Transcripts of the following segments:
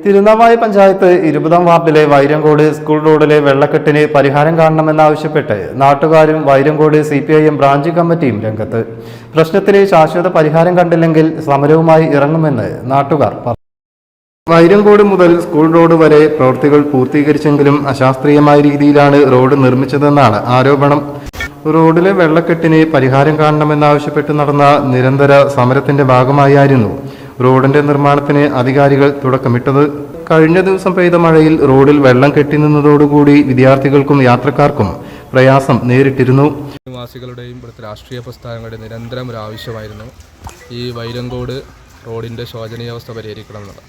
തിരുനാവായ പഞ്ചായത്ത് ഇരുപതാം വാർഡിലെ വൈരങ്കോട് സ്കൂൾ റോഡിലെ വെള്ളക്കെട്ടിന് പരിഹാരം കാണണമെന്നാവശ്യപ്പെട്ട് നാട്ടുകാരും Vairankode C P I M branch കമ്മിറ്റിയും രംഗത്ത്. പ്രശ്നത്തിന് ശാശ്വത പരിഹാരം കണ്ടില്ലെങ്കിൽ സമരവുമായി ഇറങ്ങുമെന്ന് നാട്ടുകാർ പറഞ്ഞു വൈരങ്കോട് മുതൽ സ്കൂൾ റോഡ് വരെ പ്രവൃത്തികൾ പൂർത്തീകരിച്ചെങ്കിലും അശാസ്ത്രീയമായ രീതിയിലാണ് റോഡ് നിർമ്മിച്ചതെന്നാണ് ആരോപണം. റോഡിലെ വെള്ളക്കെട്ടിന് പരിഹാരം കാണണമെന്നാവശ്യപ്പെട്ട് നടന്ന നിരന്തര സമരത്തിന്റെ ഭാഗമായായിരുന്നു റോഡിന്റെ നിർമ്മാണത്തിന് അധികാരികൾ തുടക്കമിട്ടത്. കഴിഞ്ഞ ദിവസം പെയ്ത മഴയിൽ റോഡിൽ വെള്ളം കെട്ടി കെട്ടിനിന്നതോടുകൂടി വിദ്യാർത്ഥികൾക്കും യാത്രക്കാർക്കും പ്രയാസം നേരിട്ടിരുന്നു. നിവാസികളുടെയും ഇവിടുത്തെ രാഷ്ട്രീയ പ്രസ്ഥാനങ്ങളുടെയും നിരന്തരം ഒരു ആവശ്യമായിരുന്നു ഈ വൈരങ്കോട് റോഡിന്റെ ശോചനീയാവസ്ഥ പരിഹരിക്കണം എന്നുള്ളത്.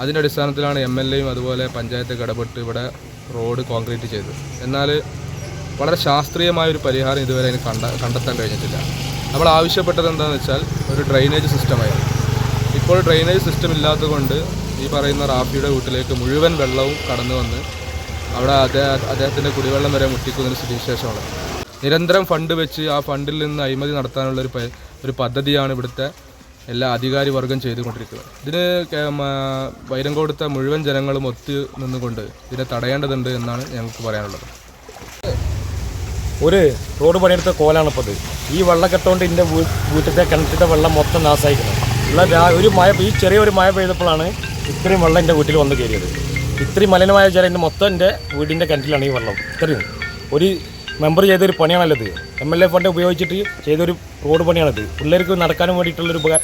അതിന്റെ അടിസ്ഥാനത്തിലാണ് എം എൽ എയും അതുപോലെ പഞ്ചായത്ത് ഇടപെട്ട് ഇവിടെ റോഡ് കോൺക്രീറ്റ് ചെയ്തത്. എന്നാൽ വളരെ ശാസ്ത്രീയമായൊരു പരിഹാരം ഇതുവരെ അതിന് കണ്ട കണ്ടെത്താൻ കഴിഞ്ഞിട്ടില്ല. നമ്മൾ ആവശ്യപ്പെട്ടത് എന്താണെന്ന് വെച്ചാൽ ഒരു ഡ്രൈനേജ് സിസ്റ്റമായിരുന്നു. ഇപ്പോൾ ഡ്രെയിനേജ് സിസ്റ്റം ഇല്ലാത്തതുകൊണ്ട് ഈ പറയുന്ന റാഫിയുടെ വീട്ടിലേക്ക് മുഴുവൻ വെള്ളവും കടന്നു വന്ന് അവിടെ അദ്ദേഹം അദ്ദേഹത്തിന്റെ കുടിവെള്ളം വരെ മുട്ടിക്കുന്നതിന് സ്ഥിതിവിശേഷമാണ്. നിരന്തരം ഫണ്ട് വെച്ച് ആ ഫണ്ടിൽ നിന്ന് അഴിമതി നടത്താനുള്ള ഒരു ഒരു പദ്ധതിയാണ് ഇവിടുത്തെ എല്ലാ അധികാരി വർഗം ചെയ്തുകൊണ്ടിരിക്കുന്നത്. ഇതിന് വൈരം കൊടുത്ത മുഴുവൻ ജനങ്ങളും ഒത്തു നിന്നുകൊണ്ട് ഇതിനെ തടയേണ്ടതുണ്ട് എന്നാണ് ഞങ്ങൾക്ക് പറയാനുള്ളത്. ഒരു റോഡ് പണിയെടുത്ത കോലാണ് ഈ വെള്ളക്കെട്ടുകൊണ്ട് എന്റെ ഇതിന്റെ വീട്ടിലത്തെ കിണറ്റിന്റെ വെള്ളം മൊത്തം നാശമായിരിക്കുന്നത് ഒരു മഴ ഈ ചെറിയൊരു മഴ പെയ്തപ്പോഴാണ് ഇത്രയും വെള്ളം എന്റെ വീട്ടിൽ വന്ന് കയറിയത്. ഇത്രയും മലിനമായ ജലം എന്റെ മൊത്തം എന്റെ വീടിന്റെ കിണറ്റിലാണ് ഈ വെള്ളം. ഇത്രയും. ഒരു മെമ്പർ ചെയ്തൊരു പണിയാണല്ലത് ഇത്. എം എൽ എ ഫണ്ട് ഉപയോഗിച്ചിട്ട് ചെയ്തൊരു റോഡ് പണിയാണത്. പിള്ളേർക്ക് നടക്കാനും വേണ്ടിയിട്ടുള്ളൊരു ഉപകാര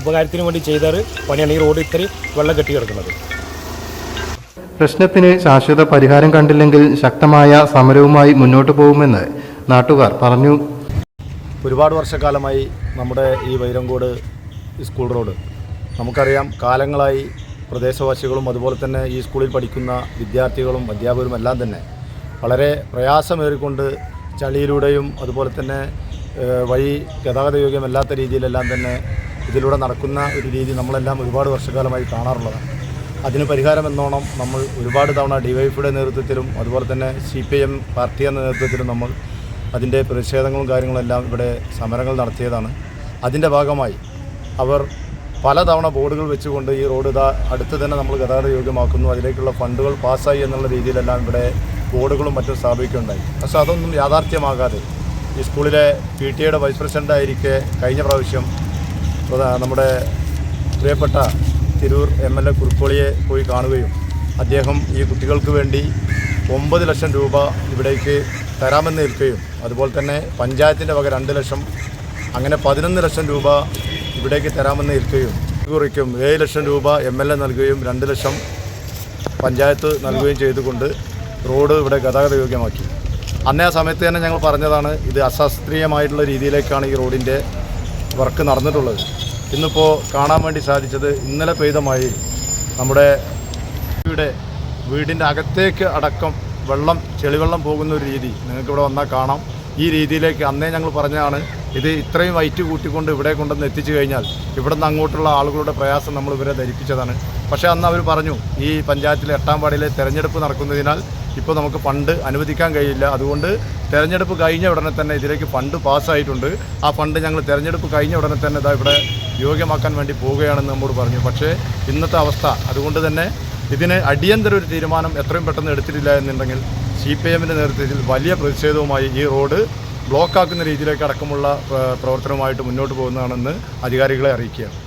ഉപകാരത്തിന് വേണ്ടി ചെയ്തൊരു പണിയാണ് ഈ റോഡ് ഇത്രയും വെള്ളം കെട്ടി കിടക്കുന്നത്. പ്രശ്നത്തിന് ശാശ്വത പരിഹാരം കണ്ടില്ലെങ്കിൽ ശക്തമായ സമരവുമായി മുന്നോട്ട് പോകുമെന്ന് നാട്ടുകാർ പറഞ്ഞു. ഒരുപാട് വർഷക്കാലമായി നമ്മുടെ ഈ വൈരങ്കോട് സ്കൂൾ റോഡ്. നമുക്കറിയാം കാലങ്ങളായി പ്രദേശവാസികളും അതുപോലെ തന്നെ ഈ സ്കൂളിൽ പഠിക്കുന്ന വിദ്യാർത്ഥികളും അധ്യാപകരും എല്ലാം തന്നെ വളരെ പ്രയാസമേറിക്കൊണ്ട് ചളിയിലൂടെയും അതുപോലെ തന്നെ വഴി ഗതാഗത യോഗ്യമല്ലാത്ത രീതിയിലെല്ലാം തന്നെ ഇതിലൂടെ നടക്കുന്ന ഒരു രീതി നമ്മളെല്ലാം ഒരുപാട് വർഷക്കാലമായി കാണാറുള്ളതാണ്. അതിന് പരിഹാരം എന്നോണം നമ്മൾ ഒരുപാട് തവണ ഡിവൈഫിയുടെ നേതൃത്വത്തിലും അതുപോലെ തന്നെ സി പി എം പാർട്ടി എന്ന നേതൃത്വത്തിലും നമ്മൾ അതിന്റെ പ്രതിഷേധങ്ങളും കാര്യങ്ങളെല്ലാം ഇവിടെ സമരങ്ങൾ നടത്തിയതാണ്. അതിന്റെ ഭാഗമായി അവർ പലതവണ ബോർഡുകൾ വെച്ചുകൊണ്ട് ഈ റോഡ് ഇതാ അടുത്ത് തന്നെ നമ്മൾ ഗതാഗത യോഗ്യമാക്കുന്നു അതിലേക്കുള്ള ഫണ്ടുകൾ പാസ്സായി എന്നുള്ള രീതിയിലെല്ലാം ഇവിടെ ബോർഡുകളും മറ്റും സ്ഥാപിക്കുകയുണ്ടായി. പക്ഷേ അതൊന്നും യാഥാർത്ഥ്യമാകാതെ ഈ സ്കൂളിലെ പി ടി എയുടെ വൈസ് പ്രസിഡന്റ് ആയിരിക്കെ കഴിഞ്ഞ പ്രാവശ്യം നമ്മുടെ പ്രിയപ്പെട്ട തിരൂർ എം എൽ എ കുറുക്കോളിയെ പോയി കാണുകയും അദ്ദേഹം ഈ കുട്ടികൾക്ക് വേണ്ടി ഒമ്പത് ലക്ഷം രൂപ ഇവിടേക്ക് തരാമെന്ന് ഏൽക്കുകയും അതുപോലെ തന്നെ പഞ്ചായത്തിന്റെ വക രണ്ട് ലക്ഷം അങ്ങനെ പതിനൊന്ന് ലക്ഷം രൂപ ഇവിടേക്ക് തരാമെന്ന് ഇരിക്കുകയും കുറിക്കും ഏഴ് ലക്ഷം രൂപ എം എൽ എ നൽകുകയും രണ്ട് ലക്ഷം പഞ്ചായത്ത് നൽകുകയും ചെയ്തുകൊണ്ട് റോഡ് ഇവിടെ ഗതാഗത യോഗ്യമാക്കി. അന്നേ ആ സമയത്ത് തന്നെ ഞങ്ങൾ പറഞ്ഞതാണ് ഇത് അശാസ്ത്രീയമായിട്ടുള്ള രീതിയിലേക്കാണ് ഈ റോഡിന്റെ വർക്ക് നടന്നിട്ടുള്ളത്. ഇന്നിപ്പോൾ കാണാൻ വേണ്ടി സാധിച്ചത് ഇന്നലെ പെയ്ത മഴയിൽ നമ്മുടെ ഇവിടെ വീടിന്റെ അകത്തേക്ക് അടക്കം വെള്ളം ചെളിവെള്ളം പോകുന്ന ഒരു രീതി നിങ്ങൾക്ക് ഇവിടെ വന്നാൽ കാണാം. ഈ രീതിയിലേക്ക് അന്നേ ഞങ്ങൾ പറഞ്ഞതാണ് ഇത് ഇത്രയും വൈറ്റ് കൂട്ടിക്കൊണ്ട് ഇവിടെ കൊണ്ടുവന്ന് എത്തിച്ചു കഴിഞ്ഞാൽ ഇവിടെ നിന്ന് അങ്ങോട്ടുള്ള ആളുകളുടെ പ്രയാസം നമ്മൾ ഇവരെ ധരിപ്പിച്ചതാണ്. പക്ഷേ അന്ന് അവർ പറഞ്ഞു ഈ പഞ്ചായത്തിലെ എട്ടാം വാർഡിലെ തെരഞ്ഞെടുപ്പ് നടക്കുന്നതിനാൽ ഇപ്പോൾ നമുക്ക് ഫണ്ട് അനുവദിക്കാൻ കഴിയില്ല. അതുകൊണ്ട് തെരഞ്ഞെടുപ്പ് കഴിഞ്ഞ ഉടനെ തന്നെ ഇതിലേക്ക് ഫണ്ട് പാസ്സായിട്ടുണ്ട്. ആ ഫണ്ട് ഞങ്ങൾ തെരഞ്ഞെടുപ്പ് കഴിഞ്ഞ ഉടനെ തന്നെ ഇതാ ഇവിടെ യോഗ്യമാക്കാൻ വേണ്ടി പോവുകയാണെന്ന് നമ്മോട് പറഞ്ഞു. പക്ഷേ ഇന്നത്തെ അവസ്ഥ അതുകൊണ്ട് തന്നെ ഇതിന് അടിയന്തര ഒരു തീരുമാനം എത്രയും പെട്ടെന്ന് എടുത്തിട്ടില്ല എന്നുണ്ടെങ്കിൽ സി പി എമ്മിന്റെ നേതൃത്വത്തിൽ വലിയ പ്രതിഷേധവുമായി ഈ റോഡ് ബ്ലോക്കാക്കുന്ന രീതിയിലേക്ക് അടക്കമുള്ള പ്രവർത്തനവുമായിട്ട് മുന്നോട്ട് പോകുന്നതാണെന്ന് അധികാരികളെ അറിയിക്കുകയാണ്.